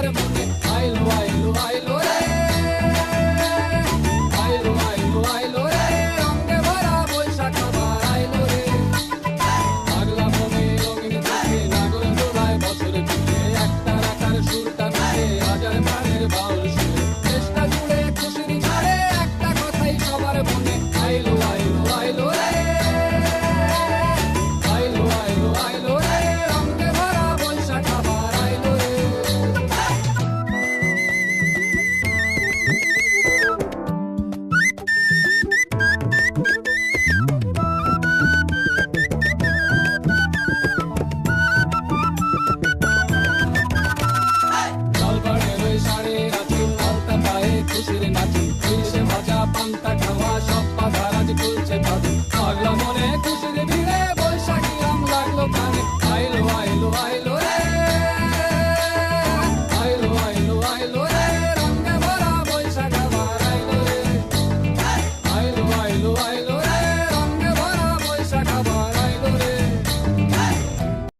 I'm gonna make Bye. খুশির নাচি ইলিশে ভাজা পান্তা খাওয়া সব পাধারাজ খুলছে পাবি পাগলা মনে খুশি